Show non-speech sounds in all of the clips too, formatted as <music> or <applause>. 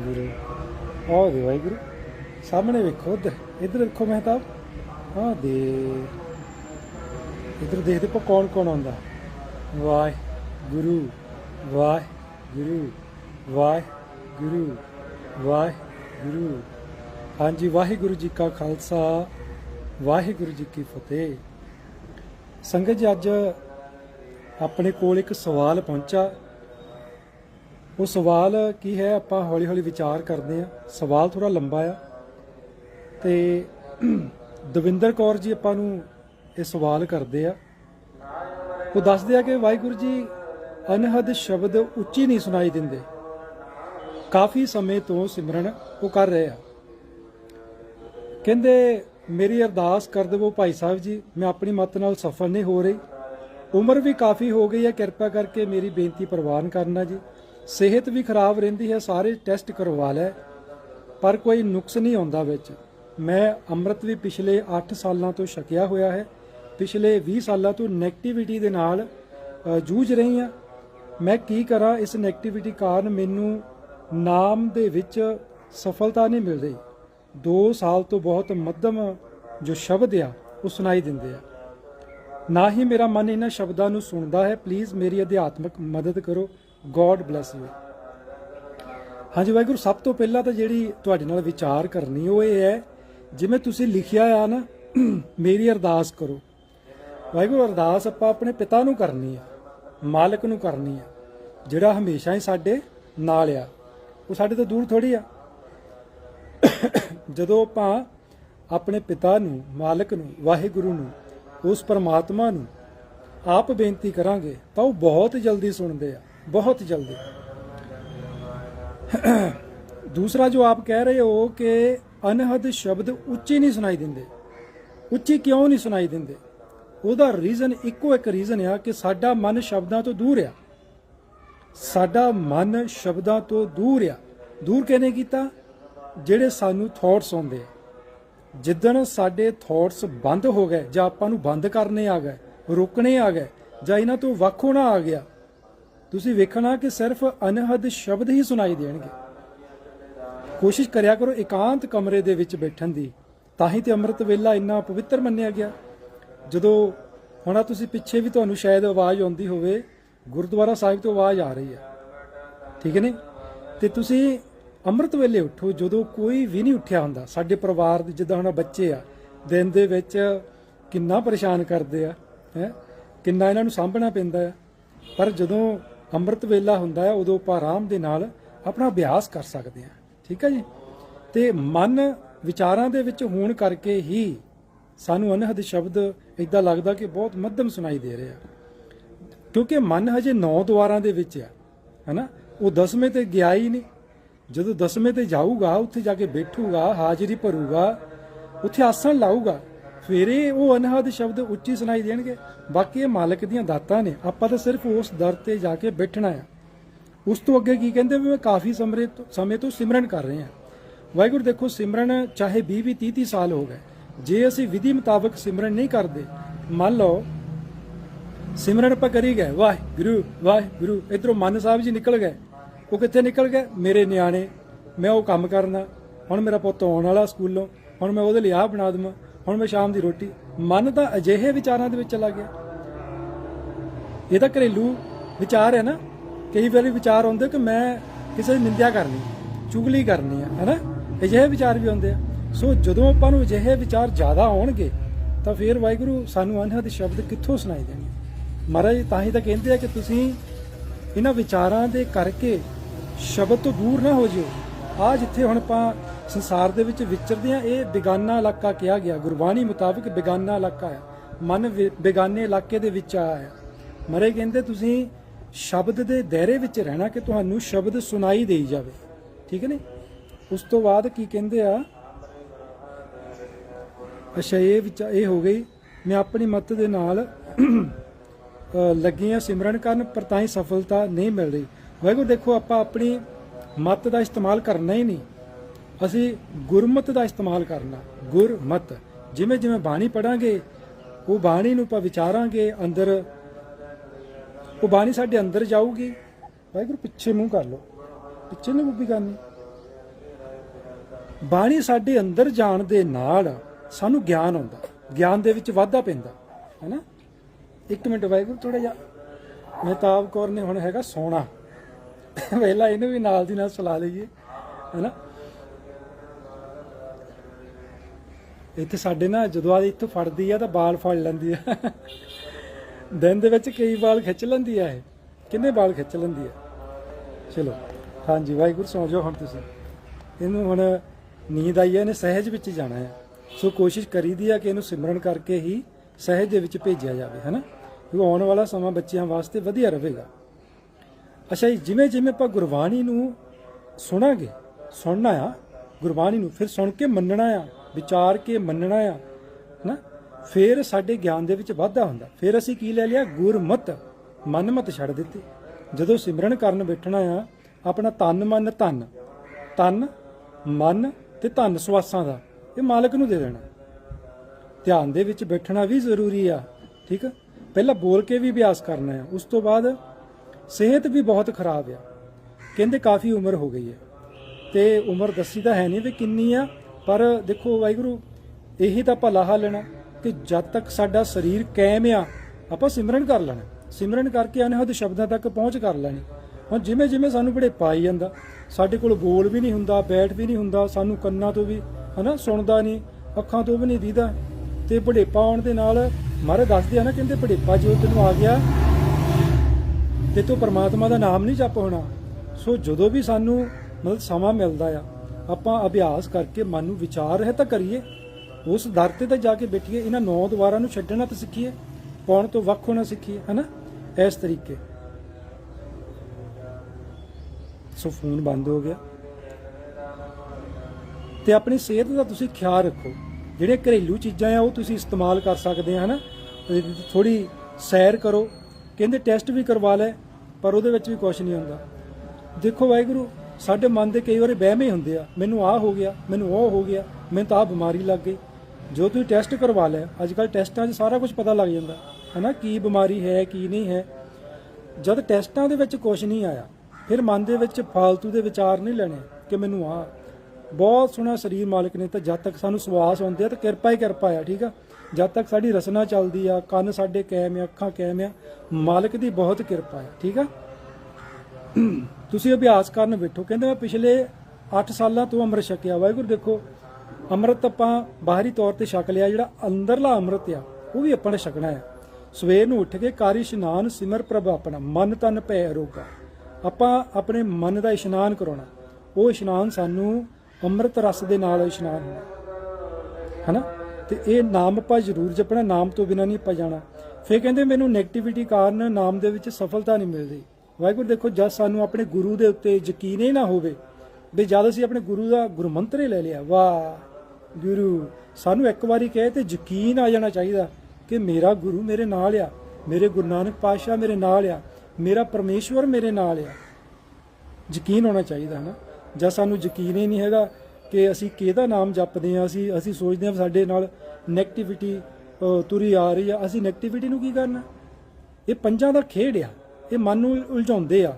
ਗੁਰੂ। ਆਹ ਦੇ ਵਾਹਿਗੁਰੂ, ਸਾਹਮਣੇ ਵੇਖੋ ਉਧਰ, ਇੱਧਰ ਵੇਖੋ ਮਹਿਤਾਬ। ਹਾਂ ਦੇ ਇੱਧਰ ਦੇਖਦੇ ਪੋ ਕੌਣ ਕੌਣ ਆਉਂਦਾ। ਵਾਹਿ ਗੁਰੂ ਵਾਹਿ ਗੁਰੂ ਵਾਹਿ ਗੁਰੂ ਵਾਹਿ ਗੁਰੂ ਹਾਂਜੀ, ਵਾਹਿਗੁਰੂ ਜੀ ਕਾ ਖਾਲਸਾ, ਵਾਹਿਗੁਰੂ ਜੀ ਕੀ ਫਤਿਹ। ਸੰਗਤ ਜੀ, ਅੱਜ ਆਪਣੇ ਕੋਲ ਇੱਕ ਸਵਾਲ ਪਹੁੰਚਾ। ਉਹ ਸਵਾਲ ਕੀ ਹੈ? ਆਪਾਂ ਹੌਲੀ ਹੌਲੀ ਵਿਚਾਰ ਕਰਦੇ ਹਾਂ। ਸਵਾਲ ਥੋੜਾ ਲੰਬਾ ਆ। ਤੇ ਦਵਿੰਦਰ ਕੌਰ ਜੀ ਆਪਾਂ ਨੂੰ ਇਹ ਸਵਾਲ ਕਰਦੇ ਆ। ਉਹ ਦੱਸਦੇ ਆ ਕਿ ਵਾਹਿਗੁਰੂ ਜੀ ਅਨਹਦ ਸ਼ਬਦ ਉੱਚੀ ਨਹੀਂ ਸੁਣਾਈ ਦਿੰਦੇ। ਕਾਫੀ ਸਮੇਂ ਤੋਂ ਸਿਮਰਨ ਉਹ ਕਰ ਰਹੇ ਆ। ਕਹਿੰਦੇ, ਮੇਰੀ ਅਰਦਾਸ ਕਰ ਦੇਵੋ ਭਾਈ ਸਾਹਿਬ ਜੀ, ਮੈਂ ਆਪਣੀ ਮਤ ਨਾਲ ਸਫਲ ਨਹੀਂ ਹੋ ਰਹੀ। ਉਮਰ ਵੀ ਕਾਫੀ ਹੋ ਗਈ ਹੈ, ਕਿਰਪਾ ਕਰਕੇ ਮੇਰੀ ਬੇਨਤੀ ਪ੍ਰਵਾਨ ਕਰਨਾ ਜੀ। ਸਿਹਤ ਵੀ ਖਰਾਬ ਰਹਿੰਦੀ ਹੈ, ਸਾਰੇ ਟੈਸਟ ਕਰਵਾ ਲੈ, ਪਰ ਕੋਈ ਨੁਕਸ ਨਹੀਂ ਆਉਂਦਾ ਵਿੱਚ। ਮੈਂ ਅੰਮ੍ਰਿਤ ਵੀ ਪਿਛਲੇ 8 ਸਾਲਾਂ ਤੋਂ ਛਕਿਆ ਹੋਇਆ ਹੈ। ਪਿਛਲੇ 20 ਸਾਲਾਂ ਤੋਂ 네ਗੇਟਿਵਿਟੀ ਦੇ ਨਾਲ ਜੂਝ ਰਹੀ ਹਾਂ। ਮੈਂ ਕੀ ਕਰਾਂ, ਇਸ 네ਗੇਟਿਵਿਟੀ ਕਾਰਨ ਮੈਨੂੰ ਨਾਮ ਦੇ ਵਿੱਚ ਸਫਲਤਾ ਨਹੀਂ ਮਿਲ ਰਹੀ 2 ਸਾਲ ਤੋਂ ਬਹੁਤ ਮੱਧਮ ਜੋ ਸ਼ਬਦ ਆ, ਉਹ ਸੁਣਾਈ ਦਿੰਦੇ ਆ। ਨਾ ਹੀ ਮੇਰਾ ਮਨ ਇਹਨਾਂ ਸ਼ਬਦਾਂ ਨੂੰ ਸੁਣਦਾ ਹੈ। ਪਲੀਜ਼ ਮੇਰੀ ਅਧਿਆਤਮਕ ਮਦਦ ਕਰੋ। ਗੋਡ ਬlesਸ ਯੂ ਹਾਂਜੀ, ਵਾਹਿਗੁਰੂ, ਸਭ ਤੋਂ ਪਹਿਲਾਂ ਤਾਂ ਜਿਹੜੀ ਤੁਹਾਡੇ ਨਾਲ ਵਿਚਾਰ ਕਰਨੀ, ਉਹ ਇਹ ਹੈ, ਜਿਵੇਂ ਤੁਸੀਂ ਲਿਖਿਆ ਆ ਨਾ, ਮੇਰੀ ਅਰਦਾਸ ਕਰੋ। ਵਾਹਿਗੁਰੂ, ਅਰਦਾਸ ਆਪਾਂ ਆਪਣੇ ਪਿਤਾ ਨੂੰ ਕਰਨੀ ਆ, ਮਾਲਕ ਨੂੰ ਕਰਨੀ ਆ, ਜਿਹੜਾ ਹਮੇਸ਼ਾ ਹੀ ਸਾਡੇ ਨਾਲ ਆ। ਉਹ ਸਾਡੇ ਤੋਂ ਦੂਰ ਥੋੜੀ ਆ। ਜਦੋਂ ਆਪਾਂ ਆਪਣੇ ਪਿਤਾ ਨੂੰ, ਮਾਲਕ ਨੂੰ, ਵਾਹਿਗੁਰੂ ਨੂੰ, ਉਸ ਪਰਮਾਤਮਾ ਨੂੰ ਆਪ ਬੇਨਤੀ ਕਰਾਂਗੇ, ਤਾਂ ਉਹ ਬਹੁਤ ਜਲਦੀ ਸੁਣਦੇ ਆ। ਬਹੁਤ ਜਲਦੀ। ਦੂਸਰਾ ਜੋ ਆਪ ਕਹਿ ਰਹੇ ਹੋ ਕਿ ਅਨਹਦ ਸ਼ਬਦ ਉੱਚੀ ਨਹੀਂ ਸੁਣਾਈ ਦਿੰਦੇ। ਉੱਚੀ ਕਿਉਂ ਨਹੀਂ ਸੁਣਾਈ ਦਿੰਦੇ? ਉਹਦਾ ਰੀਜ਼ਨ ਇੱਕੋ ਇੱਕ ਰੀਜ਼ਨ ਆ ਕਿ ਸਾਡਾ ਮਨ ਸ਼ਬਦਾਂ ਤੋਂ ਦੂਰ ਆ। ਸਾਡਾ ਮਨ ਸ਼ਬਦਾਂ ਤੋਂ ਦੂਰ ਆ। ਦੂਰ ਕਿਹਨੇ ਕੀਤਾ? ਜਿਹੜੇ ਸਾਨੂੰ ਥਾਟਸ ਆਉਂਦੇ ਆ। ਜਿੱਦਣ ਸਾਡੇ ਥਾਟਸ ਬੰਦ ਹੋ ਗਏ ਜਾਂ ਆਪਾਂ ਨੂੰ ਬੰਦ ਕਰਨੇ ਆ ਗਏ, ਰੋਕਣੇ ਆ ਗਏ ਜਾਂ ਇਹਨਾਂ ਤੋਂ ਵੱਖ ਹੋਣਾ ਆ ਗਿਆ ਤੁਸੀਂ ਵੇਖਣਾ ਕਿ ਸਿਰਫ ਅਨਹਦ ਸ਼ਬਦ ਹੀ ਸੁਣਾਈ ਦੇਣਗੇ। ਕੋਸ਼ਿਸ਼ ਕਰਿਆ ਕਰੋ ਇਕਾਂਤ ਕਮਰੇ ਦੇ ਵਿੱਚ ਬੈਠਣ ਦੀ। ਤਾਂ ਹੀ ਤੇ ਅੰਮ੍ਰਿਤ ਵੇਲਾ ਇੰਨਾ ਪਵਿੱਤਰ ਮੰਨਿਆ ਗਿਆ। ਜਦੋਂ ਹੁਣਾ ਤੁਸੀਂ ਪਿੱਛੇ ਵੀ ਤੁਹਾਨੂੰ ਸ਼ਾਇਦ ਆਵਾਜ਼ ਆਉਂਦੀ ਹੋਵੇ, ਗੁਰਦੁਆਰਾ ਸਾਹਿਬ ਤੋਂ ਆਵਾਜ਼ ਆ ਰਹੀ ਹੈ ਠੀਕ ਹੈ ਨੇ ਤੇ ਤੁਸੀਂ ਅੰਮ੍ਰਿਤ ਵੇਲੇ ਉੱਠੋ, ਜਦੋਂ ਕੋਈ ਵੀ ਨਹੀਂ ਉੱਠਿਆ ਹੁੰਦਾ। ਸਾਡੇ ਪਰਿਵਾਰ ਦੇ ਜਿੱਦਾਂ ਹੁਣ ਬੱਚੇ ਆ, ਦਿਨ ਦੇ ਵਿੱਚ ਕਿੰਨਾ ਪਰੇਸ਼ਾਨ ਕਰਦੇ ਆ, ਹੈ? ਕਿੰਨਾ ਇਹਨਾਂ ਨੂੰ ਸਾਂਭਣਾ ਪੈਂਦਾ ਆ। ਪਰ ਜਦੋਂ ਅੰਮ੍ਰਿਤ ਵੇਲਾ ਹੁੰਦਾ ਹੈ, ਉਦੋਂ ਆਪਾਂ ਆਰਾਮ ਦੇ ਨਾਲ ਆਪਣਾ ਅਭਿਆਸ ਕਰ ਸਕਦੇ ਹਾਂ। ਠੀਕ ਹੈ ਜੀ? ਤੇ ਮਨ ਵਿਚਾਰਾਂ ਦੇ ਵਿੱਚ ਹੋਣ ਕਰਕੇ ਹੀ ਸਾਨੂੰ ਅਨਹਦ ਸ਼ਬਦ ਇਦਾਂ ਲੱਗਦਾ ਕਿ ਬਹੁਤ ਮੱਧਮ ਸੁਣਾਈ ਦੇ ਰਿਹਾ। ਕਿਉਂਕਿ ਮਨ ਹਜੇ ਨੌ ਦੁਆਰਾਂ ਦੇ ਵਿੱਚ ਆ ਹੈਨਾ? ਉਹ ਦਸਵੇਂ ਤੇ ਗਿਆ ਹੀ ਨਹੀਂ। ਜਦੋਂ ਦਸਵੇਂ ਤੇ ਜਾਊਗਾ, ਉੱਥੇ ਜਾ ਕੇ ਬੈਠੂਗਾ, ਹਾਜ਼ਰੀ ਭਰੂਗਾ, ਉੱਥੇ ਆਸਣ ਲਾਊਗਾ ਫਿਰ ਇਹ ਉਹ ਅਨਹਦ ਸ਼ਬਦ ਉੱਚੀ ਸੁਣਾਈ ਦੇਣਗੇ। ਬਾਕੀ ਇਹ ਮਾਲਕ ਦੀਆਂ ਦਾਤਾਂ ਨੇ। ਆਪਾਂ ਤਾਂ ਸਿਰਫ ਉਸ ਦਰ ਤੇ ਜਾ ਕੇ ਬੈਠਣਾ ਆ। ਉਸ ਤੋਂ ਅੱਗੇ ਕੀ ਕਹਿੰਦੇ ਵੀ ਮੈਂ ਕਾਫੀ ਸਮਰੇ ਸਮੇਂ ਤੋਂ ਸਿਮਰਨ ਕਰ ਰਹੇ। ਹਾਂ ਵਾਹਿਗੁਰੂ ਦੇਖੋ, ਸਿਮਰਨ ਚਾਹੇ 20 20 30 ਸਾਲ ਹੋ ਗਏ। ਜੇ ਅਸੀਂ ਵਿਧੀ ਮੁਤਾਬਕ ਸਿਮਰਨ ਨਹੀਂ ਕਰਦੇ, ਮੰਨ ਲਓ ਸਿਮਰਨ ਆਪਾਂ ਕਰੀ ਗਏ। ਵਾਹਿਗੁਰੂ ਵਾਹਿਗੁਰੂ, ਇਧਰੋਂ ਮਨ ਸਾਹਿਬ ਜੀ ਨਿਕਲ ਗਏ। ਉਹ ਕਿੱਥੇ ਨਿਕਲ ਗਏ? ਮੇਰੇ ਨਿਆਣੇ। ਮੈਂ ਉਹ ਕੰਮ ਕਰਨਾ। ਹੁਣ ਮੇਰਾ ਪੁੱਤ ਆਉਣ ਵਾਲਾ ਸਕੂਲੋਂ। ਹੁਣ ਮੈਂ ਉਹਦੇ ਲਈ ਆਹ ਬਣਾ ਦਵਾਂ। ਹੁਣ ਮੈਂ ਸ਼ਾਮ ਦੀ ਰੋਟੀ, ਮਨ ਤਾਂ ਅਜਿਹੇ ਵਿਚਾਰਾਂ ਦੇ ਵਿੱਚ ਚਲਾ ਗਿਆ। ਇਹ ਤਾਂ ਘਰੇਲੂ ਵਿਚਾਰ ਹੈ ਨਾ, ਕਈ ਵਾਰੀ ਵਿਚਾਰ ਆਉਂਦੇ ਕਿ ਮੈਂ ਕਿਸੇ ਦੀ ਨਿੰਦਿਆ ਕਰਨੀ, ਚੁਗਲੀ ਕਰਨੀ ਹੈ ਹੈਨਾ ਅਜਿਹੇ ਵਿਚਾਰ ਵੀ ਆਉਂਦੇ ਆ। ਸੋ ਜਦੋਂ ਆਪਾਂ ਨੂੰ ਅਜਿਹੇ ਵਿਚਾਰ ਜ਼ਿਆਦਾ ਆਉਣਗੇ, ਤਾਂ ਫਿਰ ਵਾਹਿਗੁਰੂ ਸਾਨੂੰ ਅਨਹਦ ਸ਼ਬਦ ਕਿੱਥੋਂ ਸੁਣਾਈ ਦੇਣਗੇ? ਮਹਾਰਾਜ ਤਾਂ ਹੀ ਤਾਂ ਕਹਿੰਦੇ ਆ ਕਿ ਤੁਸੀਂ ਇਹਨਾਂ ਵਿਚਾਰਾਂ ਦੇ ਕਰਕੇ ਸ਼ਬਦ ਤੋਂ ਦੂਰ ਨਾ ਹੋ ਜਿਓ। ਆ ਜਿੱਥੇ ਹੁਣ ਆਪਾਂ ਸੰਸਾਰ ਦੇ ਵਿੱਚ ਵਿਚਰਦੇ ਆ ਇਹ ਬੇਗਾਨਾ ਇਲਾਕਾ ਕਿਹਾ ਗਿਆ। ਗੁਰਬਾਣੀ ਮੁਤਾਬਕ ਬੇਗਾਨਾ ਇਲਾਕਾ ਹੈ। ਮਨ ਬੇਗਾਨੇ ਇਲਾਕੇ ਦੇ ਵਿੱਚ ਆਇਆ ਮਰੇ ਕਹਿੰਦੇ, ਤੁਸੀਂ ਸ਼ਬਦ ਦੇ ਦਾਇਰੇ ਵਿੱਚ ਰਹਿਣਾ ਕਿ ਤੁਹਾਨੂੰ ਸ਼ਬਦ ਸੁਣਾਈ ਦੇਈ ਜਾਵੇ। ਠੀਕ ਹੈ ਨੇ? ਉਸ ਤੋਂ ਬਾਅਦ ਕੀ ਕਹਿੰਦੇ ਆ? ਅੱਛਾ, ਇਹ ਵਿੱਚ ਇਹ ਹੋ ਗਈ। ਮੈਂ ਆਪਣੀ ਮਤ ਦੇ ਨਾਲ ਲੱਗੀਆਂ ਸਿਮਰਨ ਕਰਨ ਪਰ ਤਾਂ ਹੀ ਸਫਲਤਾ ਨਹੀਂ ਮਿਲ ਰਹੀ। ਵਾਹਿਗੁਰੂ, ਦੇਖੋ, ਆਪਾਂ ਆਪਣੀ ਮਤ ਦਾ ਇਸਤੇਮਾਲ ਕਰਨਾ ਹੀ ਨਹੀਂ। ਅਸੀਂ ਗੁਰਮਤ ਦਾ ਇਸਤੇਮਾਲ ਕਰਨਾ, ਗੁਰਮਤ। ਜਿਵੇਂ ਜਿਵੇਂ ਬਾਣੀ ਪੜਾਂਗੇ, ਉਹ ਬਾਣੀ ਨੂੰ ਆਪਾਂ ਵਿਚਾਰਾਂਗੇ, ਅੰਦਰ, ਉਹ ਬਾਣੀ ਸਾਡੇ ਅੰਦਰ ਜਾਊਗੀ। ਵਾਹਿਗੁਰੂ, ਪਿੱਛੇ ਮੂੰਹ ਕਰ ਲਓ। ਪਿੱਛੇ ਨੂੰ ਗੁੱਬੀ ਕਰਨੀ। ਬਾਣੀ ਸਾਡੇ ਅੰਦਰ ਜਾਣ ਦੇ ਨਾਲ ਸਾਨੂੰ ਗਿਆਨ ਆਉਂਦਾ। ਗਿਆਨ ਦੇ ਵਿੱਚ ਵਾਧਾ ਪੈਂਦਾ, ਹੈਨਾ? ਇੱਕ ਮਿੰਟ ਵਾਹਿਗੁਰੂ ਥੋੜਾ ਜਿਹਾ। ਮਹਿਤਾਬ ਕੌਰ ਨੇ ਹੁਣ ਹੈਗਾ ਸੋਨਾ। ਵੇਲਾ ਇਹਨੂੰ ਵੀ ਨਾਲ ਦੀ ਨਾਲ ਸਲਾ ਲਈਏ, ਹੈਨਾ? ਇੱਥੇ ਸਾਡੇ ਨਾ ਜਦੋਂ ਆ ਇੱਥੋਂ ਫੜਦੀ ਆ ਤਾਂ ਬਾਲ ਫੜ ਲੈਂਦੀ ਆ। ਦਿਨ ਦੇ ਵਿੱਚ ਕਈ ਬਾਲ ਖਿੱਚ ਲੈਂਦੀ ਆ ਇਹ। ਕਿੰਨੇ ਬਾਲ ਖਿੱਚ ਲੈਂਦੀ ਆ? ਚਲੋ, ਹਾਂਜੀ, ਵਾਹਿਗੁਰੂ, ਸੌਂ ਜਾਓ ਹੁਣ ਤੁਸੀਂ। ਇਹਨੂੰ ਹੁਣ ਨੀਂਦ ਆਈ ਹੈ ਇਹਨੇ ਸਹਿਜ ਵਿੱਚ ਜਾਣਾ ਹੈ ਸੋ ਕੋਸ਼ਿਸ਼ ਕਰੀਦੀ ਆ ਕਿ ਇਹਨੂੰ ਸਿਮਰਨ ਕਰਕੇ ਹੀ ਸਹਿਜ ਦੇ ਵਿੱਚ ਭੇਜਿਆ ਜਾਵੇ, ਹੈਨਾ? ਕਿਉਂਕਿ ਆਉਣ ਵਾਲਾ ਸਮਾਂ ਬੱਚਿਆਂ ਵਾਸਤੇ ਵਧੀਆ ਰਹੇਗਾ। ਅੱਛਾ ਜੀ ਜਿਵੇਂ ਜਿਵੇਂ ਆਪਾਂ ਗੁਰਬਾਣੀ ਨੂੰ ਸੁਣਾਂਗੇ, ਸੁਣਨਾ ਆ, ਗੁਰਬਾਣੀ ਨੂੰ ਫਿਰ ਸੁਣ ਕੇ ਮੰਨਣਾ ਆ। ਵਿਚਾਰ ਕੇ ਮੰਨਣਾ ਆ, ਨਾ, ਫਿਰ ਸਾਡੇ ਗਿਆਨ ਦੇ ਵਿੱਚ ਵਾਧਾ ਹੁੰਦਾ। ਫਿਰ ਅਸੀਂ ਕੀ ਲੈ ਲਿਆ? ਗੁਰਮਤ। ਮਨਮਤ ਛੱਡ ਦਿੱਤੀ। ਜਦੋਂ ਸਿਮਰਨ ਕਰਨ ਬੈਠਣਾ ਆ, ਆਪਣਾ ਤਨ ਮਨ ਧਨ। ਤਨ, ਮਨ ਤੇ ਧਨ ਸਵਾਸਾਂ ਦਾ। ਇਹ ਮਾਲਕ ਨੂੰ ਦੇ ਦੇਣਾ। ਧਿਆਨ ਦੇ ਵਿੱਚ ਬੈਠਣਾ ਵੀ ਜ਼ਰੂਰੀ ਆ, ਠੀਕ ਪਹਿਲਾਂ ਬੋਲ ਕੇ ਵੀ ਅਭਿਆਸ ਕਰਨਾ ਆ। ਉਸ ਤੋਂ ਬਾਅਦ ਸਿਹਤ ਵੀ ਬਹੁਤ ਖਰਾਬ ਆ। ਕਹਿੰਦੇ ਕਾਫੀ ਉਮਰ ਹੋ ਗਈ ਹੈ ਤੇ ਉਮਰ ਦੱਸੀ ਤਾਂ ਹੈ ਨਹੀਂ ਵੀ ਕਿੰਨੀ ਆ ਪਰ ਦੇਖੋ ਵਾਹਿਗੁਰੂ, ਇਹੀ ਤਾਂ ਭਲਾ ਹਾਲ ਲੈਣਾ ਕਿ ਜਦ ਤੱਕ ਸਾਡਾ ਸਰੀਰ ਕਾਇਮ ਆ, ਆਪਾਂ ਸਿਮਰਨ ਕਰ ਲੈਣਾ। ਸਿਮਰਨ ਕਰਕੇ ਅਨਹਦ ਸ਼ਬਦਾਂ ਤੱਕ ਪਹੁੰਚ ਕਰ ਲੈਣੀ। ਹੁਣ ਜਿਵੇਂ ਜਿਵੇਂ ਸਾਨੂੰ ਬੜੇ ਪਾਈ ਜਾਂਦਾ, ਸਾਡੇ ਕੋਲ ਬੋਲ ਵੀ ਨਹੀਂ ਹੁੰਦਾ, ਬੈਠ ਵੀ ਨਹੀਂ ਹੁੰਦਾ, ਸਾਨੂੰ ਕੰਨਾਂ ਤੋਂ ਵੀ, ਹਨਾ, ਸੁਣਦਾ ਨਹੀਂ, ਅੱਖਾਂ ਤੋਂ ਵੀ ਨਹੀਂ ਦੀਦਾ। ਤੇ ਬੜੇਪਾ ਆਉਣ ਦੇ ਨਾਲ ਮਹਾਰਾਜ ਦੱਸਦੇ ਆ ਨਾ, ਕਹਿੰਦੇ ਬੜੇਪਾ ਜੋ ਤੈਨੂੰ ਆ ਗਿਆ, ਤੇ ਤੂੰ ਪਰਮਾਤਮਾ ਦਾ ਨਾਮ ਨਹੀਂ ਜਪ ਹੋਣਾ। ਸੋ ਜਦੋਂ ਵੀ ਸਾਨੂੰ ਮਤਲਬ ਸਮਾਂ ਮਿਲਦਾ ਆ ਆਪਾਂ ਅਭਿਆਸ ਕਰਕੇ ਮਨ ਨੂੰ ਵਿਚਾਰ ਰਹਿ ਤਾਂ ਕਰੀਏ। ਉਸ ਦਰ ਤੇ ਤਾਂ ਜਾ ਕੇ ਬੈਠੀਏ, ਇਹਨਾਂ ਨੌ ਦੁਆਰਾਂ ਨੂੰ ਛੱਡਣਾ ਤਾਂ ਸਿੱਖੀਏ, ਪਾਉਣ ਤੋਂ ਵੱਖ ਹੋਣਾ ਸਿੱਖੀਏ, ਹਨਾ? ਇਸ ਤਰੀਕੇ। ਸੋ ਫੋਨ ਬੰਦ ਹੋ ਗਿਆ। ਤੇ ਆਪਣੀ ਸਿਹਤ ਦਾ ਤੁਸੀਂ ਖਿਆਲ ਰੱਖੋ। ਜਿਹੜੇ ਘਰੇਲੂ ਚੀਜ਼ਾਂ ਆ, ਉਹ ਤੁਸੀਂ ਇਸਤੇਮਾਲ ਕਰ ਸਕਦੇ ਆ, ਹਨਾ? ਥੋੜੀ ਸੈਰ ਕਰੋ। ਕਹਿੰਦੇ ਟੈਸਟ ਵੀ ਕਰਵਾ ਲੈ, ਪਰ ਉਹਦੇ ਵਿੱਚ ਵੀ ਕੁਝ ਨਹੀਂ ਹੁੰਦਾ। ਦੇਖੋ ਵਾਹਿਗੁਰੂ ਸਾਡੇ ਮਨ ਦੇ ਕਈ ਵਾਰੀ ਵਹਿਮੇ ਹੁੰਦੇ ਆ। ਮੈਨੂੰ ਆਹ ਹੋ ਗਿਆ, ਮੈਨੂੰ ਉਹ ਹੋ ਗਿਆ, ਮੈਨੂੰ ਤਾਂ ਆ ਬਿਮਾਰੀ ਲੱਗ ਗਈ। ਜੋ ਤੁਸੀਂ ਟੈਸਟ ਕਰਵਾ ਲਿਆ ਅੱਜ ਕੱਲ ਟੈਸਟਾਂ 'ਚ ਸਾਰਾ ਕੁਝ ਪਤਾ ਲੱਗ ਜਾਂਦਾ। ਹਨਾ, ਕੀ ਬਿਮਾਰੀ ਹੈ, ਕੀ ਨਹੀਂ ਹੈ। ਜਦ ਟੈਸਟਾਂ ਦੇ ਵਿੱਚ ਕੁਝ ਨਹੀਂ ਆਇਆ, ਫਿਰ ਮਨ ਦੇ ਵਿੱਚ ਫਾਲਤੂ ਦੇ ਵਿਚਾਰ ਨਹੀਂ ਲੈਣੇ ਕਿ ਮੈਨੂੰ ਆ ਬਹੁਤ ਸੋਹਣਾ ਸਰੀਰ ਮਾਲਕ ਨੇ ਤਾਂ ਜਦ ਤੱਕ ਸਾਨੂੰ ਸਵਾਸ ਆਉਂਦੇ ਆ, ਤਾਂ ਕਿਰਪਾ ਹੀ ਕਿਰਪਾ ਆ, ਠੀਕ ਆ? ਜਦ ਤੱਕ ਸਾਡੀ ਰਸਨਾ ਚੱਲਦੀ ਆ, ਕੰਨ ਸਾਡੇ ਕਾਇਮ ਆ, ਅੱਖਾਂ ਕਾਇਮ ਆ, ਮਾਲਕ ਦੀ ਬਹੁਤ ਕਿਰਪਾ ਆ, ਠੀਕ ਆ? ਤੁਸੀਂ ਅਭਿਆਸ ਕਰਨ ਬੈਠੋ। ਕਹਿੰਦੇ ਮੈਂ ਪਿਛਲੇ 8 ਸਾਲਾਂ ਤੋਂ ਅੰਮ੍ਰਿਤ ਛਕਿਆ। ਵਾਹਿਗੁਰੂ ਦੇਖੋ, ਅੰਮ੍ਰਿਤ ਆਪਾਂ ਬਾਹਰੀ ਤੌਰ ਤੇ ਛਕ ਲਿਆ, ਜਿਹੜਾ ਅੰਦਰਲਾ ਅੰਮ੍ਰਿਤ ਆ, ਉਹ ਵੀ ਆਪਾਂ ਨੇ ਛਕਣਾ ਹੈ ਸਵੇਰ ਨੂੰ ਉੱਠ ਕੇ ਕਾਰੀ ਇਸ਼ਨਾਨ, ਸਿਮਰ ਪ੍ਰਭ ਆਪਣਾ, ਮਨ ਤਨ ਭੈ ਰੋਗਾ। ਆਪਾਂ ਆਪਣੇ ਮਨ ਦਾ ਇਸ਼ਨਾਨ ਕਰਾਉਣਾ। ਉਹ ਇਸ਼ਨਾਨ ਸਾਨੂੰ ਅੰਮ੍ਰਿਤ ਰਸ ਦੇ ਨਾਲ ਇਸ਼ਨਾਨ ਹੋਣਾ ਹਨਾ? ਤੇ ਇਹ ਨਾਮ ਆਪਾਂ ਜ਼ਰੂਰ ਜਪਣਾ, ਨਾਮ ਤੋਂ ਬਿਨਾ ਨਹੀਂ ਆਪਾਂ ਜਾਣਾ। ਫੇਰ ਕਹਿੰਦੇ ਮੈਨੂੰ 네ਗੇਟਿਵਿਟੀ ਕਾਰਨ ਨਾਮ ਦੇ ਵਿੱਚ ਸਫਲਤਾ ਨਹੀਂ ਮਿਲਦੀ। ਵਾਹਿਗੁਰੂ ਦੇਖੋ, ਜਦ ਸਾਨੂੰ ਆਪਣੇ ਗੁਰੂ ਦੇ ਉੱਤੇ ਯਕੀਨ ਹੀ ਨਾ ਹੋਵੇ, ਵੀ ਜਦ ਅਸੀਂ ਆਪਣੇ ਗੁਰੂ ਦਾ ਗੁਰਮੰਤਰ ਹੀ ਲੈ ਲਿਆ, ਵਾਹ ਗੁਰੂ, ਸਾਨੂੰ ਇੱਕ ਵਾਰੀ ਕਹੇ ਤੇ ਯਕੀਨ ਆ ਜਾਣਾ ਚਾਹੀਦਾ ਕਿ ਮੇਰਾ ਗੁਰੂ ਮੇਰੇ ਨਾਲ ਆ, ਮੇਰੇ ਗੁਰੂ ਨਾਨਕ ਪਾਤਸ਼ਾਹ ਮੇਰੇ ਨਾਲ ਆ, ਮੇਰਾ ਪਰਮੇਸ਼ਵਰ ਮੇਰੇ ਨਾਲ ਆ। ਯਕੀਨ ਹੋਣਾ ਚਾਹੀਦਾ ਹੈ ਨਾ ਜਦ ਸਾਨੂੰ ਯਕੀਨ ਹੀ ਨਹੀਂ ਹੈਗਾ ਕਿ ਅਸੀਂ ਕਿਹਦਾ ਨਾਮ ਜਪਦੇ ਆ ਅਸੀਂ ਅਸੀਂ ਸੋਚਦੇ ਆ ਸਾਡੇ ਨਾਲ 네ਗੇਟਿਵਿਟੀ ਤੁਰੀ ਆ ਰਹੀ ਆ, ਅਸੀਂ 네ਗੇਟਿਵਿਟੀ ਨੂੰ ਕੀ ਕਰਨਾ? ਇਹ ਪੰਜਾਂ ਦਾ ਖੇਡ ਆ। ਇਹ ਮਨ ਨੂੰ ਉਲਝਾਉਂਦੇ ਆ,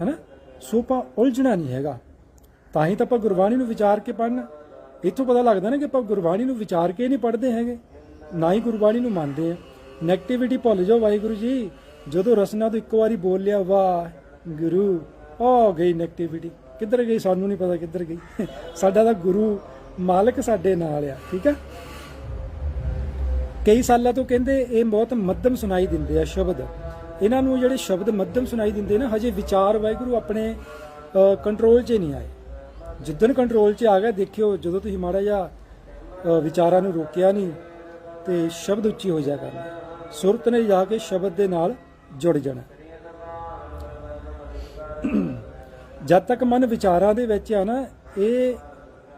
ਹੈਨਾ? ਸੋ ਆਪਾਂ ਉਲਝਣਾ ਨਹੀਂ ਹੈਗਾ। ਤਾਂ ਹੀ ਤਾਂ ਆਪਾਂ ਗੁਰਬਾਣੀ ਨੂੰ ਵਿਚਾਰ ਕੇ ਪੜ੍ਹਨਾ। ਇੱਥੋਂ ਪਤਾ ਲੱਗਦਾ ਨਾ ਕਿ ਆਪਾਂ ਗੁਰਬਾਣੀ ਨੂੰ ਵਿਚਾਰ ਕੇ ਨਹੀਂ ਪੜ੍ਹਦੇ ਹੈਗੇ। ਨਾ ਹੀ ਗੁਰਬਾਣੀ ਨੂੰ ਮੰਨਦੇ ਆ। 네ਗੇਟਿਵਿਟੀ ਭੁੱਲ ਜਾਓ ਵਾਹਿਗੁਰੂ ਜੀ। ਜਦੋਂ ਰਸਨਾ ਤੋਂ ਇੱਕ ਵਾਰੀ ਬੋਲ ਲਿਆ ਵਾਹ ਗੁਰੂ ਆ ਗਈ 네ਗੇਟਿਵਿਟੀ ਕਿੱਧਰ ਗਈ? ਸਾਨੂੰ ਨਹੀਂ ਪਤਾ ਕਿੱਧਰ ਗਈ। <laughs> ਸਾਡਾ ਤਾਂ ਗੁਰੂ ਮਾਲਕ ਸਾਡੇ ਨਾਲ ਆ, ਠੀਕ ਆ? ਕਈ ਸਾਲਾਂ ਤੋਂ ਕਹਿੰਦੇ ਇਹ ਬਹੁਤ ਮੱਧਮ ਸੁਣਾਈ ਦਿੰਦੇ ਆ ਸ਼ਬਦ। ਇਹਨਾਂ ਨੂੰ ਜਿਹੜੇ ਸ਼ਬਦ ਮੱਧਮ ਸੁਣਾਈ ਦਿੰਦੇ ਨਾ, ਹਜੇ ਵਿਚਾਰ ਵਾਹਿਗੁਰੂ ਆਪਣੇ ਕੰਟਰੋਲ 'ਚ ਨਹੀਂ ਆਏ। ਜਿੱਦਨ ਕੰਟਰੋਲ 'ਚ ਆ ਗਿਆ, ਦੇਖਿਓ, ਜਦੋਂ ਤੁਸੀਂ ਮਾੜਾ ਜਿਹਾ ਵਿਚਾਰਾਂ ਨੂੰ ਰੋਕਿਆ ਨਹੀਂ, ਤੇ ਸ਼ਬਦ ਉੱਚੀ ਹੋ ਜਾ ਕਰਨਾ ਸੁਰਤ ਨੇ ਜਾ ਕੇ ਸ਼ਬਦ ਦੇ ਨਾਲ ਜੁੜ ਜਾਣਾ। ਜਦ ਤੱਕ ਮਨ ਵਿਚਾਰਾਂ ਦੇ ਵਿੱਚ ਆ ਨਾ, ਇਹ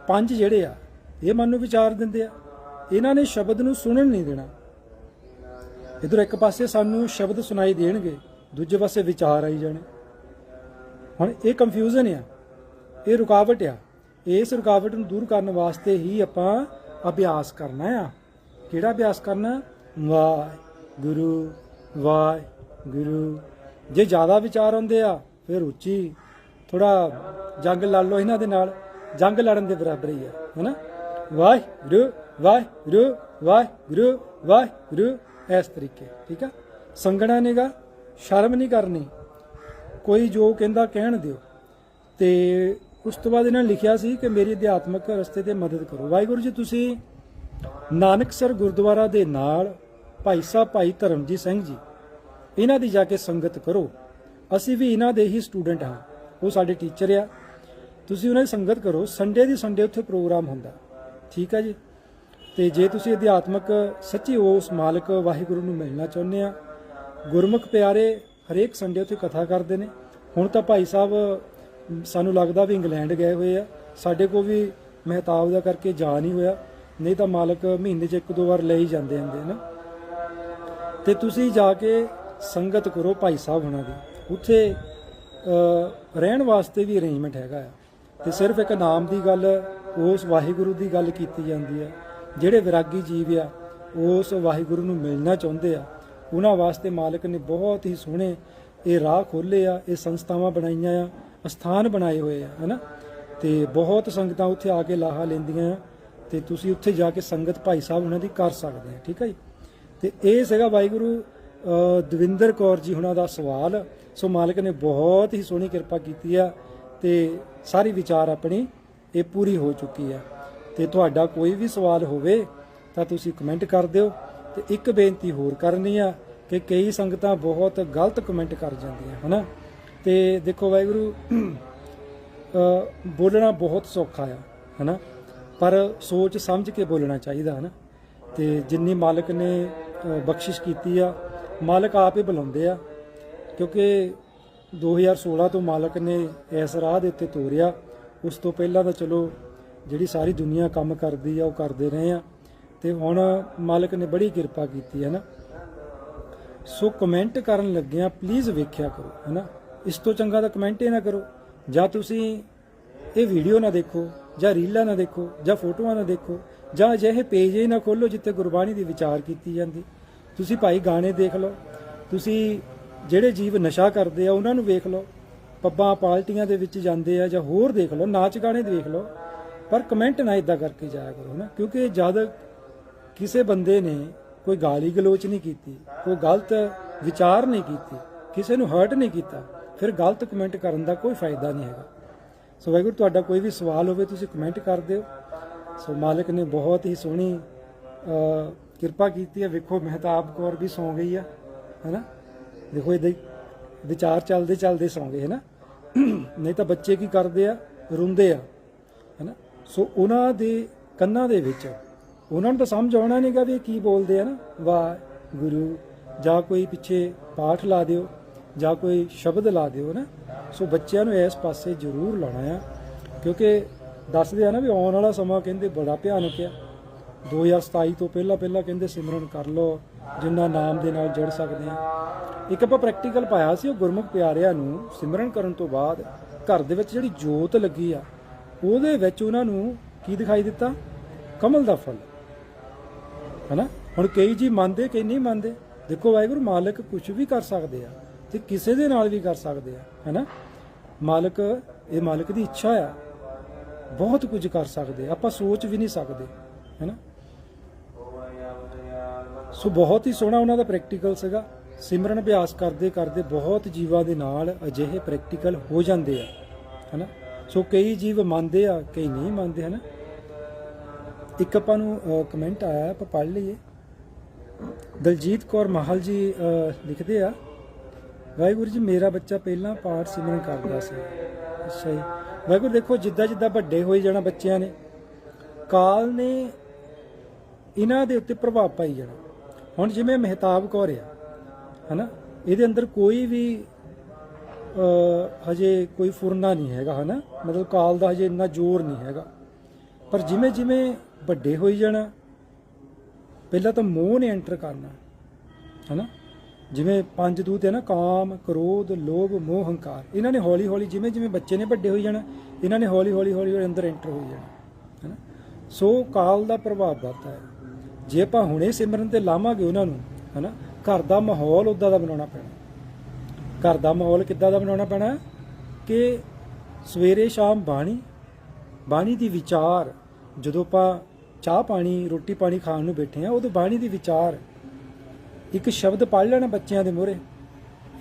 ਪੰਜ ਜਿਹੜੇ ਆ, ਇਹ ਮਨ ਨੂੰ ਵਿਚਾਰ ਦਿੰਦੇ ਆ। ਇਹਨਾਂ ਨੇ ਸ਼ਬਦ ਨੂੰ ਸੁਣਨ ਨਹੀਂ ਦੇਣਾ। ਇਧਰ ਇੱਕ ਪਾਸੇ ਸਾਨੂੰ ਸ਼ਬਦ ਸੁਣਾਈ ਦੇਣਗੇ, ਦੂਜੇ ਪਾਸੇ ਵਿਚਾਰ ਆਈ ਜਾਣੇ। ਹੁਣ ਇਹ ਕੰਫਿਊਜ਼ਨ ਆ, ਇਹ ਰੁਕਾਵਟ ਆ। ਇਸ ਰੁਕਾਵਟ ਨੂੰ ਦੂਰ ਕਰਨ ਵਾਸਤੇ ਹੀ ਆਪਾਂ ਅਭਿਆਸ ਕਰਨਾ ਆ। ਕਿਹੜਾ ਅਭਿਆਸ ਕਰਨਾ? ਵਾਹਿ ਗੁਰੂ ਵਾਹਿ ਗੁਰੂ ਜੇ ਜ਼ਿਆਦਾ ਵਿਚਾਰ ਆਉਂਦੇ ਆ, ਫਿਰ ਉੱਚੀ। ਥੋੜਾ ਜੰਗ ਲੜ ਲਓ ਇਹਨਾਂ ਦੇ ਨਾਲ। ਜੰਗ ਲੜਨ ਦੇ ਬਰਾਬਰ ਹੀ ਆ, ਹਨਾ? ਵਾਹਿਗੁਰੂ ਵਾਹਿਗੁਰੂ ਵਾਹਿਗੁਰੂ ਵਾਹਿਗੁਰੂ। ਇਸ ਤਰੀਕੇ, ਠੀਕ ਆ? ਸੰਗਣਾ ਨੇਗਾ ਸ਼ਰਮ ਨਹੀਂ ਕਰਨੀ। ਕੋਈ ਜੋ ਕਹਿੰਦਾ ਕਹਿਣ ਦਿਓ। ਤੇ ਉਸ ਤੋਂ ਬਾਅਦ ਇਹਨਾਂ ਨੇ ਲਿਖਿਆ ਸੀ ਕਿ ਮੇਰੀ ਅਧਿਆਤਮਕ ਰਸਤੇ ਤੇ ਮਦਦ ਕਰੋ। ਵਾਹਿਗੁਰੂ ਜੀ, ਤੁਸੀਂ ਨਾਨਕਸਰ ਗੁਰਦੁਆਰਾ ਦੇ ਨਾਲ ਭਾਈ ਸਾਹਿਬ, ਭਾਈ ਧਰਮਜੀਤ ਸਿੰਘ ਜੀ, ਇਹਨਾਂ ਦੀ ਜਾ ਕੇ ਸੰਗਤ ਕਰੋ। ਅਸੀਂ ਵੀ ਇਹਨਾਂ ਦੇ ਹੀ ਸਟੂਡੈਂਟ ਹਾਂ। ਉਹ ਸਾਡੇ ਟੀਚਰ ਆ। ਤੁਸੀਂ ਉਹਨਾਂ ਦੀ ਸੰਗਤ ਕਰੋ। ਸੰਡੇ ਦੀ ਸੰਡੇ ਉੱਥੇ ਪ੍ਰੋਗਰਾਮ ਹੁੰਦਾ। ਠੀਕ ਹੈ ਜੀ? ਤੇ ਜੇ ਤੁਸੀਂ ਅਧਿਆਤਮਕ ਸੱਚੀ ਉਸ ਮਾਲਕ ਵਾਹਿਗੁਰੂ ਨੂੰ ਮਿਲਣਾ ਚਾਹੁੰਦੇ ਆ, ਗੁਰਮੁਖ ਪਿਆਰੇ ਹਰੇਕ ਸੰਡੇ ਉੱਥੇ ਕਥਾ ਕਰਦੇ ਨੇ। ਹੁਣ ਤਾਂ ਭਾਈ ਸਾਹਿਬ, ਸਾਨੂੰ ਲੱਗਦਾ ਵੀ ਇੰਗਲੈਂਡ ਗਏ ਹੋਏ ਆ। ਸਾਡੇ ਕੋ ਵੀ ਮਹਿਤਾਬ ਦਾ ਕਰਕੇ ਜਾ ਨਹੀਂ ਹੋਇਆ। ਨਹੀਂ ਤਾਂ ਮਾਲਕ ਮਹੀਨੇ 'ਚ ਇੱਕ ਦੋ ਵਾਰ ਲੈ ਹੀ ਜਾਂਦੇ ਹੁੰਦੇ ਨਾ। ਤੇ ਤੁਸੀਂ ਜਾ ਕੇ ਸੰਗਤ ਕਰੋ ਭਾਈ ਸਾਹਿਬ ਹੁਣਾਂ ਦੀ। ਉੱਥੇ ਰਹਿਣ ਵਾਸਤੇ ਵੀ ਅਰੇਂਜਮੈਂਟ ਹੈਗਾ ਆ। ਤੇ ਸਿਰਫ ਇੱਕ ਨਾਮ ਦੀ ਗੱਲ, ਉਸ ਵਾਹਿਗੁਰੂ ਦੀ ਗੱਲ ਕੀਤੀ ਜਾਂਦੀ ਹੈ ਜਿਹੜੇ ਵਿਰਾਗੀ ਜੀਵ ਆ ਉਸ ਵਾਹਿਗੁਰੂ ਨੂੰ ਮਿਲਣਾ ਚਾਹੁੰਦੇ ਆ। ਉਹਨਾਂ ਵਾਸਤੇ ਮਾਲਕ ਨੇ ਬਹੁਤ ਹੀ ਸੋਹਣੇ ਇਹ ਰਾਹ ਖੋਲੇ ਆ, ਇਹ ਸੰਸਥਾਵਾਂ ਬਣਾਈਆਂ ਆ, ਅਸਥਾਨ ਬਣਾਏ ਹੋਏ ਆ, ਹਨਾ? ਤੇ ਬਹੁਤ ਸੰਗਤਾਂ ਉੱਥੇ ਆ ਕੇ ਲਾਹਾ ਲੈਂਦੀਆਂ ਆ ਤੇ ਤੁਸੀਂ ਉੱਥੇ ਜਾ ਕੇ ਸੰਗਤ ਭਾਈ ਸਾਹਿਬ ਉਹਨਾਂ ਦੀ ਕਰ ਸਕਦੇ ਆ, ਠੀਕ ਹੈ ਜੀ? ਤੇ ਇਹ ਸੀਗਾ ਵਾਹਿਗੁਰੂ ਦਵਿੰਦਰ ਕੌਰ ਜੀ ਉਹਨਾਂ ਦਾ ਸਵਾਲ। ਸੋ ਮਾਲਕ ਨੇ ਬਹੁਤ ਹੀ ਸੋਹਣੀ ਕਿਰਪਾ ਕੀਤੀ ਆ ਤੇ ਸਾਰੀ ਵਿਚਾਰ ਆਪਣੀ ਇਹ ਪੂਰੀ ਹੋ ਚੁੱਕੀ ਆ। ਤੇ ਤੁਹਾਡਾ ਕੋਈ ਵੀ ਸਵਾਲ ਹੋਵੇ ਤਾਂ ਤੁਸੀਂ ਕਮੈਂਟ ਕਰ ਦਿਓ ਤੇ ਇੱਕ ਬੇਨਤੀ ਹੋਰ ਕਰਨੀ ਆ ਕਿ ਕਈ ਸੰਗਤਾਂ ਬਹੁਤ ਗਲਤ ਕਮੈਂਟ ਕਰ ਜਾਂਦੀਆਂ, ਹਨਾ? ਤੇ ਦੇਖੋ ਵਾਹਿਗੁਰੂ ਬੋਲਣਾ ਬਹੁਤ ਸੌਖਾ ਆ, ਹਨਾ? ਪਰ ਸੋਚ ਸਮਝ ਕੇ ਬੋਲਣਾ ਚਾਹੀਦਾ, ਹਨਾ? ਤੇ ਜਿੰਨੀ ਮਾਲਕ ਨੇ ਬਖਸ਼ਿਸ਼ ਕੀਤੀ ਆ, ਮਾਲਕ ਆਪ ਹੀ ਬੁਲਾਉਂਦੇ ਆ, ਕਿਉਂਕਿ 2016 ਤੋਂ ਮਾਲਕ ਨੇ ਇਸ ਰਾਹ ਦੇ ਉੱਤੇ ਤੋਰਿਆ, ਉਸ ਤੋਂ ਪਹਿਲਾਂ ਤਾਂ ਚਲੋ ਜਿਹੜੀ ਸਾਰੀ ਦੁਨੀਆ ਕੰਮ ਕਰਦੀ ਆ, ਉਹ ਕਰਦੇ ਰਹੇ ਆ। ਤੇ ਹੁਣ ਮਾਲਕ ਨੇ ਬੜੀ ਕਿਰਪਾ ਕੀਤੀ, ਹੈ ਨਾ? ਸੋ ਕਮੈਂਟ ਕਰਨ ਲੱਗਿਆ ਪਲੀਜ਼ ਵੇਖਿਆ ਕਰੋ, ਹੈ ਨਾ? ਇਸ ਤੋਂ ਚੰਗਾ ਤਾਂ ਕਮੈਂਟ ਹੀ ਨਾ ਕਰੋ। ਜਾਂ ਤੁਸੀਂ ਇਹ ਵੀਡੀਓ ਨਾ ਦੇਖੋ, ਜਾਂ ਰੀਲਾਂ ਨਾ ਦੇਖੋ, ਜਾਂ ਫੋਟੋਆਂ ਨਾ ਦੇਖੋ, ਜਾਂ ਅਜਿਹੇ ਪੇਜ ਹੀ ਨਾ ਖੋਲੋ ਜਿੱਥੇ ਗੁਰਬਾਣੀ ਦੀ ਵਿਚਾਰ ਕੀਤੀ ਜਾਂਦੀ। ਤੁਸੀਂ ਭਾਈ ਗਾਣੇ ਦੇਖ ਲਓ, ਤੁਸੀਂ ਜਿਹੜੇ ਜੀਵ ਨਸ਼ਾ ਕਰਦੇ ਆ, ਉਹਨਾਂ ਨੂੰ ਵੇਖ ਲਓ। ਪੱਬਾਂ ਪਾਲਟੀਆਂ ਦੇ ਵਿੱਚ ਜਾਂਦੇ ਆ, ਜਾਂ ਹੋਰ ਦੇਖ ਲਓ, ਨਾਚ ਗਾਣੇ ਦੇਖ ਲਓ। ਪਰ ਕਮੈਂਟ ਨਾ ਇਦਾਂ ਕਰਕੇ ਜਾਇਆ ਕਰੋ ਨਾ, ਕਿਉਂਕਿ ਜਦ ਕਿਸੇ ਬੰਦੇ ਨੇ ਕੋਈ ਗਾਲੀ ਗਲੋਚ ਨਹੀਂ ਕੀਤੀ, ਕੋਈ ਗਲਤ ਵਿਚਾਰ ਨਹੀਂ ਕੀਤੀ, ਕਿਸੇ ਨੂੰ ਹਰਟ ਨਹੀਂ ਕੀਤਾ, ਫਿਰ ਗਲਤ ਕਮੈਂਟ ਕਰਨ ਦਾ ਕੋਈ ਫਾਇਦਾ ਨਹੀਂ ਹੈਗਾ। ਸੋ ਵਾਹਿਗੁਰੂ, ਤੁਹਾਡਾ ਕੋਈ ਵੀ ਸਵਾਲ ਹੋਵੇ ਤੁਸੀਂ ਕਮੈਂਟ ਕਰ ਦਿਓ। ਸੋ ਮਾਲਕ ਨੇ ਬਹੁਤ ਹੀ ਸੋਹਣੀ ਕਿਰਪਾ ਕੀਤੀ ਹੈ। ਵੇਖੋ ਮਹਿਤਾਬ ਕੌਰ ਵੀ ਸੌ ਗਈ ਆ, ਹੈਨਾ? ਦੇਖੋ, ਇਹਦੇ ਵਿਚਾਰ ਚੱਲਦੇ ਚੱਲਦੇ ਸੌਂ ਗਏ, ਹੈਨਾ? ਨਹੀਂ ਤਾਂ ਬੱਚੇ ਕੀ ਕਰਦੇ ਆ? ਰੋਂਦੇ ਆ। ਸੋ ਉਹਨਾਂ ਦੇ ਕੰਨਾਂ ਦੇ ਵਿੱਚ ਉਹਨਾਂ ਨੂੰ ਤਾਂ ਸਮਝ ਆਉਣਾ ਨਹੀਂਗਾ ਵੀ ਇਹ ਕੀ ਬੋਲਦੇ ਆ ਨਾ। ਵਾਹ, ਗੁਰੂ, ਜਾਂ ਕੋਈ ਪਿੱਛੇ ਪਾਠ ਲਾ ਦਿਓ, ਜਾਂ ਕੋਈ ਸ਼ਬਦ ਲਾ ਦਿਓ ਨਾ। ਸੋ ਬੱਚਿਆਂ ਨੂੰ ਇਸ ਪਾਸੇ ਜ਼ਰੂਰ ਲਾਉਣਾ ਆ, ਕਿਉਂਕਿ ਦੱਸਦੇ ਆ ਨਾ ਵੀ ਆਉਣ ਵਾਲਾ ਸਮਾਂ ਕਹਿੰਦੇ ਬੜਾ ਭਿਆਨਕ ਆ। 2027 ਤੋਂ ਪਹਿਲਾਂ ਪਹਿਲਾਂ ਕਹਿੰਦੇ ਸਿਮਰਨ ਕਰ ਲਓ, ਜਿੰਨਾ ਨਾਮ ਦੇ ਨਾਲ ਜੁੜ ਸਕਦੇ ਆ। ਇੱਕ ਆਪਾਂ ਪ੍ਰੈਕਟੀਕਲ ਪਾਇਆ ਸੀ ਉਹ ਗੁਰਮੁਖ ਪਿਆਰਿਆਂ ਨੂੰ ਸਿਮਰਨ ਕਰਨ ਤੋਂ ਬਾਅਦ ਘਰ ਦੇ ਵਿੱਚ ਜਿਹੜੀ ਜੋਤ ਲੱਗੀ ਆ ਉਹਦੇ ਵਿੱਚ ਉਹਨਾਂ ਨੂੰ ਕੀ ਦਿਖਾਈ ਦਿੱਤਾ? ਕਮਲ ਦਾ ਫਲ। ਹਨਾ? ਹੁਣ ਕਈ ਜੀ ਮੰਨਦੇ, ਕਈ ਨਹੀਂ ਮੰਨਦੇ। ਦੇਖੋ ਵਾਹਿਗੁਰੂ, ਮਾਲਕ ਕੁਝ ਵੀ ਕਰ ਸਕਦੇ ਆ ਤੇ ਕਿਸੇ ਦੇ ਨਾਲ ਵੀ ਕਰ ਸਕਦੇ ਆ, ਹਨਾ? ਮਾਲਕ, ਇਹ ਮਾਲਕ ਦੀ ਇੱਛਾ ਆ। ਬਹੁਤ ਕੁਝ ਕਰ ਸਕਦੇ ਆਪਾਂ ਸੋਚ ਵੀ ਨਹੀਂ ਸਕਦੇ, ਹੈਨਾ? ਸੋ ਬਹੁਤ ਹੀ ਸੋਹਣਾ ਉਹਨਾਂ ਦਾ ਪ੍ਰੈਕਟੀਕਲ ਸੀਗਾ। ਸਿਮਰਨ ਅਭਿਆਸ ਕਰਦੇ ਕਰਦੇ ਬਹੁਤ ਜੀਵਾਂ ਦੇ ਨਾਲ ਅਜਿਹੇ ਪ੍ਰੈਕਟੀਕਲ ਹੋ ਜਾਂਦੇ ਆ, ਹੈਨਾ? ਸੋ ਕਈ ਜੀਵ ਮੰਨਦੇ ਆ, ਕਈ ਨਹੀਂ ਮੰਨਦੇ, ਹਨਾ? ਇੱਕ ਆਪਾਂ ਨੂੰ ਕਮੈਂਟ ਆਇਆ, ਆਪਾਂ ਪੜ੍ਹ ਲਈਏ। ਦਲਜੀਤ ਕੌਰ ਮਾਹਲ ਜੀ ਲਿਖਦੇ ਆ, ਵਾਹਿਗੁਰੂ ਜੀ, ਮੇਰਾ ਬੱਚਾ ਪਹਿਲਾਂ ਪਾਠ ਸਿਮਰਨ ਕਰਦਾ ਸੀ। ਅੱਛਾ ਜੀ। ਵਾਹਿਗੁਰੂ, ਦੇਖੋ, ਜਿੱਦਾਂ ਜਿੱਦਾਂ ਵੱਡੇ ਹੋਈ ਜਾਣਾ ਬੱਚਿਆਂ ਨੇ, ਕਾਲ ਨੇ ਇਹਨਾਂ ਦੇ ਉੱਤੇ ਪ੍ਰਭਾਵ ਪਾਈ ਜਾਣਾ। ਹੁਣ ਜਿਵੇਂ ਮਹਿਤਾਬ ਕੌਰ ਆ, ਹਨਾ? ਇਹਦੇ ਅੰਦਰ ਕੋਈ ਵੀ ਹਜੇ ਕੋਈ ਫੁਰਨਾ ਨਹੀਂ ਹੈਗਾ, ਹਨਾ? ਮਤਲਬ ਕਾਲ ਦਾ ਹਜੇ ਇੰਨਾ ਜ਼ੋਰ ਨਹੀਂ ਹੈਗਾ। ਪਰ ਜਿਵੇਂ ਜਿਵੇਂ ਵੱਡੇ ਹੋਈ ਜਾਣਾ, ਪਹਿਲਾਂ ਤਾਂ ਮੋਹ ਨੇ ਐਂਟਰ ਕਰਨਾ, ਹਨਾ? ਜਿਵੇਂ ਪੰਜ ਦੂਤ ਹੈ ਨਾ, ਕਾਮ, ਕ੍ਰੋਧ, ਲੋਭ, ਮੋਹ, ਹੰਕਾਰ। ਇਹਨਾਂ ਨੇ ਹੌਲੀ ਹੌਲੀ ਜਿਵੇਂ ਜਿਵੇਂ ਬੱਚੇ ਨੇ ਵੱਡੇ ਹੋਈ ਜਾਣਾ, ਇਹਨਾਂ ਨੇ ਹੌਲੀ ਹੌਲੀ ਹੌਲੀ ਹੌਲੀ ਅੰਦਰ ਐਂਟਰ ਹੋਈ ਜਾਣਾ, ਹਨਾ? ਸੋ ਕਾਲ ਦਾ ਪ੍ਰਭਾਵ ਵੱਧਦਾ ਹੈ। ਜੇ ਆਪਾਂ ਹੁਣੇ ਸਿਮਰਨ ਤੇ ਲਾਵਾਂਗੇ ਉਹਨਾਂ ਨੂੰ, ਹਨਾ? ਘਰ ਦਾ ਮਾਹੌਲ ਉਦਾਂ ਦਾ ਬਣਾਉਣਾ ਪੈਣਾ। ਘਰ ਦਾ ਮਾਹੌਲ ਕਿੱਦਾਂ ਦਾ ਬਣਾਉਣਾ ਪੈਣਾ? ਕਿ ਸਵੇਰੇ ਸ਼ਾਮ ਬਾਣੀ ਬਾਣੀ ਦੀ ਵਿਚਾਰ, ਜਦੋਂ ਆਪਾਂ ਚਾਹ ਪਾਣੀ, ਰੋਟੀ ਪਾਣੀ ਖਾਣ ਨੂੰ ਬੈਠੇ ਆ ਉਦੋਂ ਬਾਣੀ ਦੀ ਵਿਚਾਰ, ਇੱਕ ਸ਼ਬਦ ਪੜ੍ਹ ਲੈਣਾ ਬੱਚਿਆਂ ਦੇ ਮੂਹਰੇ।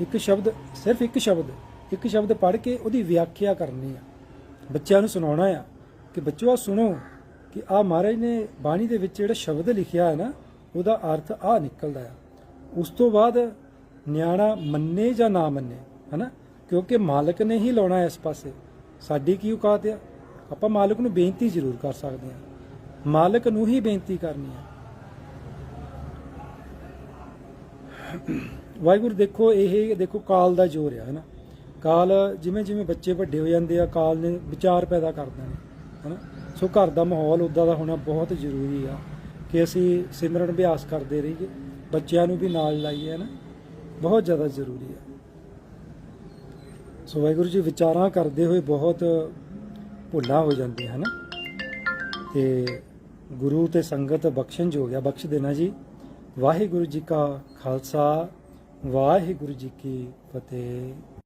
ਇੱਕ ਸ਼ਬਦ, ਸਿਰਫ ਇੱਕ ਸ਼ਬਦ ਇੱਕ ਸ਼ਬਦ ਪੜ੍ਹ ਕੇ ਉਹਦੀ ਵਿਆਖਿਆ ਕਰਨੀ ਆ। ਬੱਚਿਆਂ ਨੂੰ ਸੁਣਾਉਣਾ ਆ ਕਿ ਬੱਚੋ ਆ ਸੁਣੋ ਕਿ ਆ ਮਹਾਰਾਜ ਨੇ ਬਾਣੀ ਦੇ ਵਿੱਚ ਜਿਹੜਾ ਸ਼ਬਦ ਲਿਖਿਆ ਹੈ ਨਾ, ਉਹਦਾ ਅਰਥ ਆ ਨਿਕਲਦਾ ਆ। ਉਸ ਤੋਂ ਬਾਅਦ ਨਿਆਣਾ ਮੰਨੇ ਜਾਂ ਨਾ ਮੰਨੇ, ਹਨਾ? ਕਿਉਂਕਿ ਮਾਲਕ ਨੇ ਹੀ ਲਾਉਣਾ ਇਸ ਪਾਸੇ। ਸਾਡੀ ਕੀ ਔਕਾਤ ਆ? ਆਪਾਂ ਮਾਲਕ ਨੂੰ ਬੇਨਤੀ ਜ਼ਰੂਰ ਕਰ ਸਕਦੇ ਹਾਂ। ਮਾਲਕ ਨੂੰ ਹੀ ਬੇਨਤੀ ਕਰਨੀ ਹੈ ਵਾਹਿਗੁਰੂ, ਦੇਖੋ, ਇਹ ਦੇਖੋ, ਕਾਲ ਦਾ ਜ਼ੋਰ ਆ, ਹਨਾ? ਕਾਲ ਜਿਵੇਂ ਜਿਵੇਂ ਬੱਚੇ ਵੱਡੇ ਹੋ ਜਾਂਦੇ ਆ, ਕਾਲ ਨੇ ਵਿਚਾਰ ਪੈਦਾ ਕਰਦਾ ਨੇ ਹਨਾ? ਸੋ ਘਰ ਦਾ ਮਾਹੌਲ ਉਦਾਂ ਦਾ ਹੋਣਾ ਬਹੁਤ ਜ਼ਰੂਰੀ ਆ ਕਿ ਅਸੀਂ ਸਿਮਰਨ ਅਭਿਆਸ ਕਰਦੇ ਰਹੀਏ, ਬੱਚਿਆਂ ਨੂੰ ਵੀ ਨਾਲ ਲਾਈਏ, ਹਨਾ? ਬਹੁਤ ਜ਼ਿਆਦਾ ਜ਼ਰੂਰੀ ਹੈ। ਸੋ ਵਾਹਿਗੁਰੂ ਜੀ, ਵਿਚਾਰਾਂ ਕਰਦੇ ਹੋਏ ਬਹੁਤ ਭੁੱਲਾਂ ਹੋ ਜਾਂਦੀਆਂ ਹਨਾ। ਤੇ ਗੁਰੂ ਤੇ ਸੰਗਤ ਬਖਸ਼ਣ ਜੋ ਗਿਆ। ਬਖਸ਼ ਦੇਣਾ ਜੀ। ਵਾਹਿਗੁਰੂ ਜੀ ਕਾ ਖਾਲਸਾ, ਵਾਹਿਗੁਰੂ ਜੀ ਕੀ ਫਤਿਹ।